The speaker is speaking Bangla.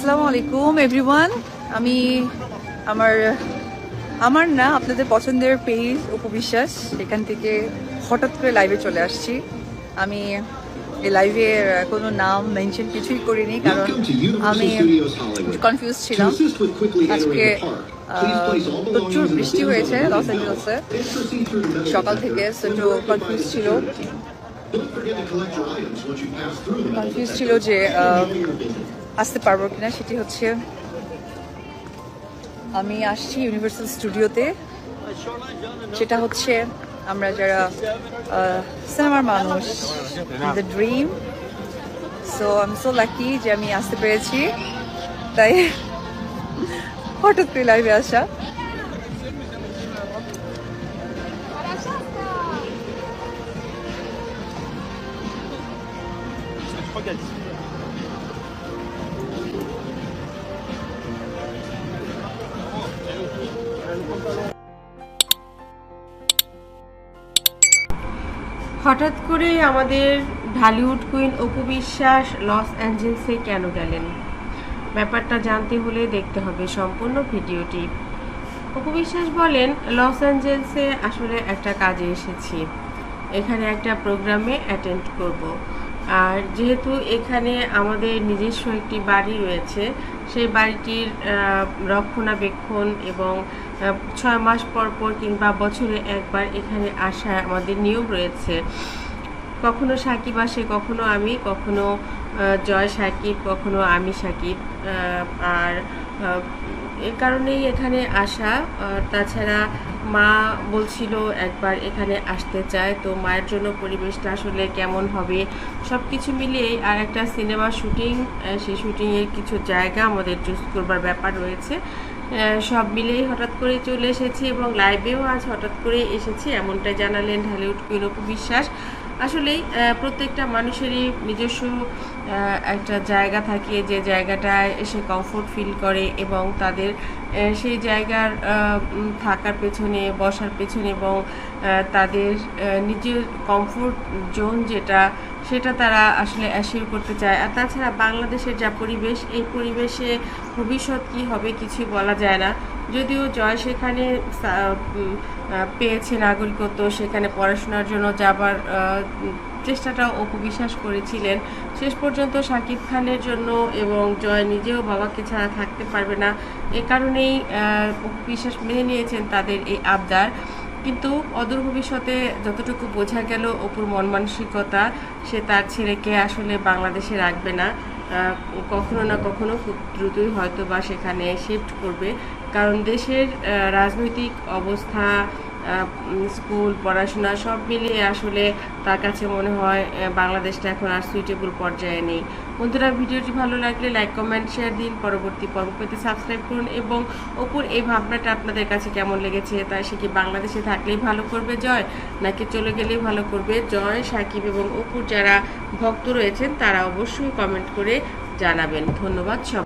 আসসালামু আলাইকুম এভরিওয়ান আমি আমার আমার না আপনাদের পছন্দের পেজ উপবিশ্বাস এখান থেকে হঠাৎ করে লাইভে চলে আসছি। আমি এই লাইভে কোনো নাম মেনশন কিছুই করিনি কারণ আমি কনফিউজ ছিলাম। আজকে প্রচুর বৃষ্টি হয়েছে লস অ্যাঞ্জেলসে সকাল থেকে একটু কনফিউজ ছিল। কনফিউজ ছিল যে আসতে পারব কিনা সেটি হচ্ছে, আমি আসছি ইউনিভার্সাল স্টুডিওতে সেটা হচ্ছে আমরা যারা সিনেমার মানুষ the dream so I so lucky যে আমি আসতে পেরেছি। তাই হঠাৎ করে লাইভে আসা। হঠাৎ করে আমাদের ঢালিউড কুইন অপু বিশ্বাস লস অ্যাঞ্জেলসে কেন গেলেন? ব্যাপারটা জানতে হলে দেখতে হবে সম্পূর্ণ ভিডিওটি। অপু বিশ্বাস বলেন, লস অ্যাঞ্জেলসে আসলে একটা কাজে এসেছি। এখানে একটা প্রোগ্রামে অ্যাটেন্ড করব। আর যেহেতু এখানে আমাদের নিজস্ব একটি বাড়ি রয়েছে, সেই বাড়িটির রক্ষণাবেক্ষণ এবং ছয় মাস পর পর কিংবা বছরে একবার এখানে আসা আমাদের নিয়ম রয়েছে। কখনো সাকিব আসে, কখনো আমি, কখনো জয় সাকিব, কখনো আমি সাকিব আর এ কারণেই এখানে আসা। তাছাড়া মা বলছিল একবার এখানে আসতে চায়। তো মায়ের জন্য পরিবেশটা আসলে কেমন হবে? সব কিছু মিলিয়েই আর একটা সিনেমা শুটিং সেই শুটিংয়ের কিছু জায়গা আমাদের চুজ করবার ব্যাপার রয়েছে। সব মিলেই হঠাৎ করে চলে এসেছি এবং লাইভেও আজ হঠাৎ করে এসেছি। এমনটাই জানালেন ঢালিউড কুইন বিশ্বাস। আসলেই প্রত্যেকটা মানুষেরই নিজস্ব একটা জায়গা থাকে যে জায়গাটায় এসে কমফোর্ট ফিল করে এবং তাদের সেই জায়গার থাকার পেছনে, বসার পেছনে এবং তাদের নিজের কমফোর্ট জোন যেটা, সেটা তারা আসলে অ্যাসিওর করতে চায়। আর তাছাড়া বাংলাদেশের যা পরিবেশ, এই পরিবেশে ভবিষ্যৎ কী হবে কিছুই বলা যায় না। যদিও জয় সেখানে পেয়েছে নাগরিকত্ব সেখানে পড়াশোনার জন্য যাবার চেষ্টাটা অপু বিশ্বাস করেছিলেন। শেষ পর্যন্ত শাকিব খানের জন্য এবং জয় নিজেও বাবাকে ছাড়া থাকতে পারবে না। এ কারণেই আহ, অপু বিশ্বাস মেনে নিয়েছেন তাদের এই আবদার। কিন্তু অদূর ভবিষ্যতে যতটুকু বোঝা গেল অপুর মন মানসিকতা সে তার ছেলেকে আসলে বাংলাদেশে রাখবে না। কখনো না কখনো খুব দ্রুতই হয়তো বা সেখানে শিফট করবে। কারণ দেশের রাজনৈতিক অবস্থা স্কুল, পড়াশোনা সব মিলিয়ে আসলে তার কাছে মনে হয় বাংলাদেশটা এখন আর সুইটেবল পর্যায়ে নেই। বন্ধুরা, ভিডিওটি ভালো লাগলে লাইক কমেন্ট শেয়ার দিন। পরবর্তী পর্ব পেতে সাবস্ক্রাইব করুন এবং অপুর এই ভাবনাটা আপনাদের কাছে কেমন লেগেছে তাই সে কি বাংলাদেশে থাকলেই ভালো করবে জয়, নাকি চলে গেলেই ভালো করবে জয়? সাকিব এবং অপুর যারা ভক্ত রয়েছেন, তারা অবশ্যই কমেন্ট করে জানাবেন। ধন্যবাদ সব